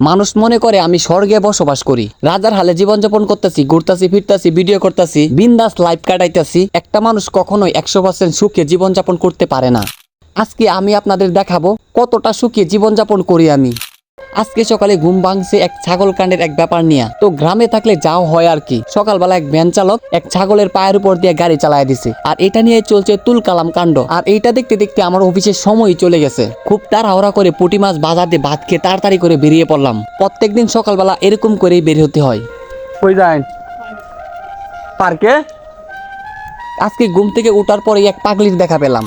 মানুষ মনে করে আমি স্বর্গে বসবাস করি। রাজার হালে জীবনযাপন করতেছি, ঘুরতাছি, ফিরতাছি ভিডিও করতেছি, বিন্দাস লাইফ কাটাইতেছি। একটা মানুষ কখনোই একশো পার্সেন্ট সুখে জীবনযাপন করতে পারে না। আজকে আমি আপনাদের দেখাবো কতটা সুখে জীবনযাপন করি আমি। আজকে সকালে ঘুম ভাঙছে এক ছাগল কাণ্ডের এক ব্যাপার নিয়ে। তো গ্রামে থাকলে যাও হয় আর কি। সকালবেলা এক ভ্যান চালক এক ছাগলের পায়ের উপর দিয়ে গাড়ি চালায় দিছে। আর এটা নিয়ে চলছে তুল কালাম কাণ্ড। আর এইটা দেখতে দেখতে আমার অফিসের সময় চলে গেছে। খুব তাড়াহুড়া করে পুঁটি মাছ বাজার দিয়ে ভাত খেয়ে তাড়াতাড়ি করে বেরিয়ে পড়লাম। প্রত্যেকদিন সকালবেলা এরকম করেই বের হতে হয়। কই যায় পার্কে? আজকে ঘুম থেকে ওঠার পরে এক পাগলির দেখা পেলাম।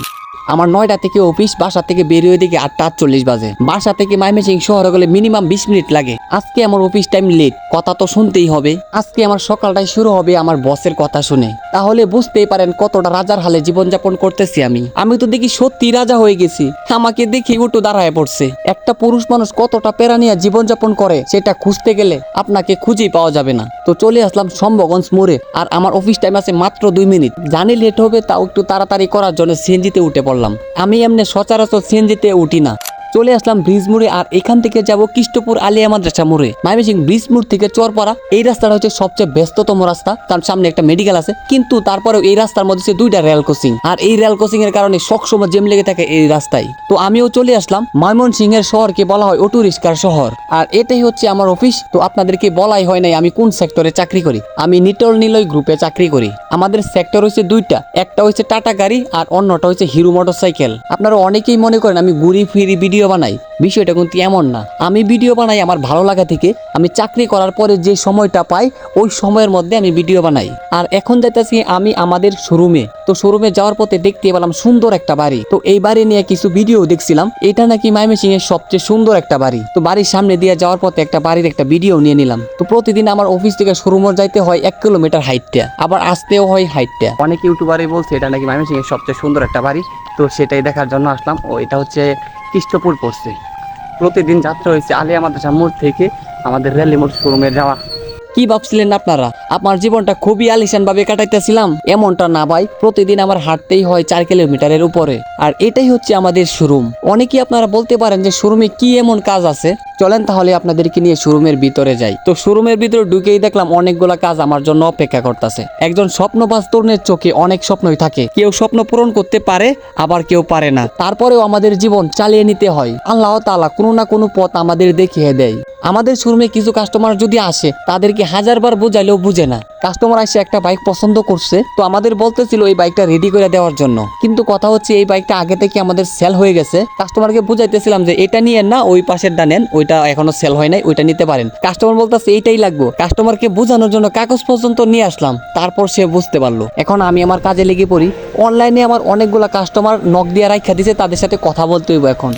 আমার নয়টা থেকে অফিস, বাসা থেকে বেরিয়ে দিকে আটটা আটচল্লিশ বাজে। বাসা থেকে মাইমেসিং শহরে গেলে মিনিমাম বিশ মিনিট লাগে। আজকে আমার অফিস টাইম লেট, কথা তো শুনতেই হবে। আজকে আমার সকালটাই শুরু হবে আমার বসের কথা শুনে। তাহলে বুঝতেই পারেন কতটা রাজার হালে জীবনযাপন করতেছি আমি। আমি তো দেখি সত্যি রাজা হয়ে গেছি। আমাকে দেখি উঠো দাঁড়ায় পড়ছে। একটা পুরুষ মানুষ কতটা পেরা নিয়ে জীবনযাপন করে, সেটা খুঁজতে গেলে আপনাকে খুঁজেই পাওয়া যাবে না। তো চলে আসলাম সম্ভগঞ্জ মোড়ে, আর আমার অফিস টাইম আছে মাত্র দুই মিনিট। জানি লেট হবে, তাও একটু তাড়াতাড়ি করার জন্য সিএনজিতে উঠে পড়লাম। আমি এমনি সচরাচর সিএনজিতে উঠি না। চলে আসলাম ব্রিজ মোড়ে আর এখান থেকে যাব কৃষ্ণপুর আলিয়া মাদ্রাসা মোড়ে। মাইমিসিং ব্রিজ মোড় থেকে চরপাড়া। এই রাস্তাটা হচ্ছে সবচেয়ে ব্যস্ততম রাস্তা। তার সামনে একটা মেডিকেল আছে। কিন্তু তারপরেও এই রাস্তার মধ্যে হচ্ছে দুইটা রেল ক্রসিং আর এই রেল ক্রসিং এর কারণে সবসময় জেম লেগে থাকে এই রাস্তায়। তো আমিও চলে আসলাম ময়মনসিং এর শহরকে বলা হয় অটো রিস্কার শহর। আর এটাই হচ্ছে আমার অফিস তো আপনাদেরকে বলাই হয় নাই আমি কোন সেক্টরে চাকরি করি। আমি নিটল নিলয় গ্রুপে চাকরি করি। আমাদের সেক্টর হচ্ছে দুইটা। একটা হচ্ছে টাটা গাড়ি আর অন্যটা হচ্ছে হিরো মোটরসাইকেল আপনারা অনেকেই মনে করেন আমি ঘুরি ফিরি ভিডিও বানাই, বিষয়টা কিন্তু এমন না। আমি ভিডিও বানাই আমার ভালো লাগা থেকে, আমি চাকরি করার পরে যে সময়টা পাই, ওই সময়ের মধ্যে আমি ভিডিও বানাই। আর এখন যাইতেছি আমি আমাদের শোরুমে। তো শোরুমে যাওয়ার পথে দেখতে পেলাম সুন্দর একটা বাড়ি। তো এই বাড়ি নিয়ে কিছু ভিডিও দেখছিলাম, এটা নাকি মাইমেসিং এর সবচেয়ে সুন্দর একটা বাড়ি। তো বাড়ির সামনে দিয়ে যাওয়ার পথে একটা বাড়ির একটা ভিডিও নিয়ে নিলাম। তো প্রতিদিন আমার অফিস থেকে শোরুমে যাইতে হয় এক কিলোমিটার হাইটটা, আবার আসতেও হয় হাইটটা। অনেক ইউটিউবারই বলছে, এটা নাকি মাইমেসিং এর সবচেয়ে সুন্দর একটা বাড়ি। তো সেটাই দেখার জন্য আসলাম। ও, এটা হচ্ছে কৃষ্ণপুর পড়ছে। প্রতিদিন যাত্রা হয়েছে আলিয়া মাদ্রাসা মোড় থেকে আমাদের রেলি মোড় শোরুমে যাওয়া। কি ভাবছিলেন আপনারা? আমার জীবনটা খুবই আলিশান ভাবে কাটাইতেছিলাম। এমনটা না ভাই, প্রতিদিন আমার হাঁটতেই হয় চার কিলোমিটারের উপরে। আর এটাই হচ্ছে আমাদের শোরুম। অনেকেই আপনারা বলতে পারেন যে শোরুমে কি এমন কাজ আছে? চলেন তাহলে আপনাদেরকে নিয়ে শোরুমের ভিতরে যাই। তো শোরুমের ভিতরে ঢুকেই দেখলাম অনেকগুলা কাজ আমার জন্য অপেক্ষা করতেছে। একজন স্বপ্নবাজ তরুণের চোখে অনেক স্বপ্নই থাকে। কেউ স্বপ্ন পূরণ করতে পারে, আবার কেউ পারে না। তারপরেও আমাদের জীবন চালিয়ে নিতে হয়। আল্লাহ তালা কোনো না কোনো পথ আমাদের দেখিয়ে দেয়। আমাদের শোরুমে কিছু কাস্টমার যদি আসে, তাদেরকে হাজারবার বোঝাইলেও বুঝে না। কাস্টমার এসে একটা বাইক পছন্দ করছে, তো আমাদের বলতেছিল এই বাইকটা রেডি করে দেওয়ার জন্য। কিন্তু কথা হচ্ছে এই বাইকটা আগে থেকে আমাদের সেল হয়ে গেছে। কাস্টমারকে বুঝাইতেছিলাম যে এটা নিয়ে না, ওই পাশেরটা নেন, ওইটা এখনও সেল হয় নাই, ওইটা নিতে পারেন। কাস্টমার বলতেছে এইটাই লাগবে। কাস্টমারকে বোঝানোর জন্য কাগজ পর্যন্ত নিয়ে আসলাম, তারপর সে বুঝতে পারল। এখন আমি আমার কাজে লেগে পড়ি। অনলাইনে আমার অনেকগুলা কাস্টমার নক দিয়ে রাখা দিছে, তাদের সাথে কথা বলতে হইব এখন।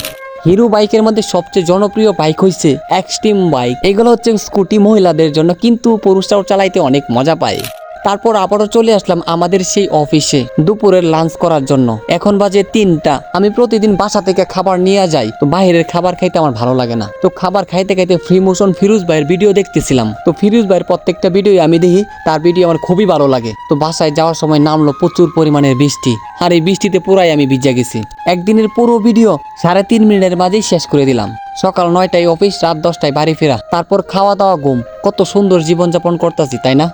হিরো বাইকের মধ্যে সবচেয়ে জনপ্রিয় বাইক হয়েছে এক্সট্রিম বাইক এগুলো হচ্ছে স্কুটি মহিলাদের জন্য, কিন্তু পুরুষরাও চালাইতে অনেক মজা পায়। তারপর আবারও চলে আসলাম আমাদের সেই অফিসে দুপুরের লাঞ্চ করার জন্য। এখন বাজে তিনটা। আমি প্রতিদিন বাসা থেকে খাবার নিয়ে যাই। তো বাইরের খাবার খাইতে আমার ভালো লাগে না। তো খাবার খাইতে খাইতে ফ্রি মোশন ফিরোজ ভাইয়ের ভিডিও দেখতেছিলাম। তো ফিরোজ ভাইয়ের প্রত্যেকটা ভিডিও আমি দেখি, তার ভিডিও আমার খুবই ভালো লাগে। তো বাসায় যাওয়ার সময় নামলো প্রচুর পরিমাণের বৃষ্টি। আর এই বৃষ্টিতে পুরাই আমি ভিজে গেছি। একদিনের পুরো ভিডিও সাড়ে তিন মিনিটের মাঝেই শেষ করে দিলাম। সকাল নয়টায় অফিস, রাত দশটায় বাড়ি ফেরা। তারপর খাওয়া দাওয়া ঘুম। কত সুন্দর জীবনযাপন করতেছি, তাই না?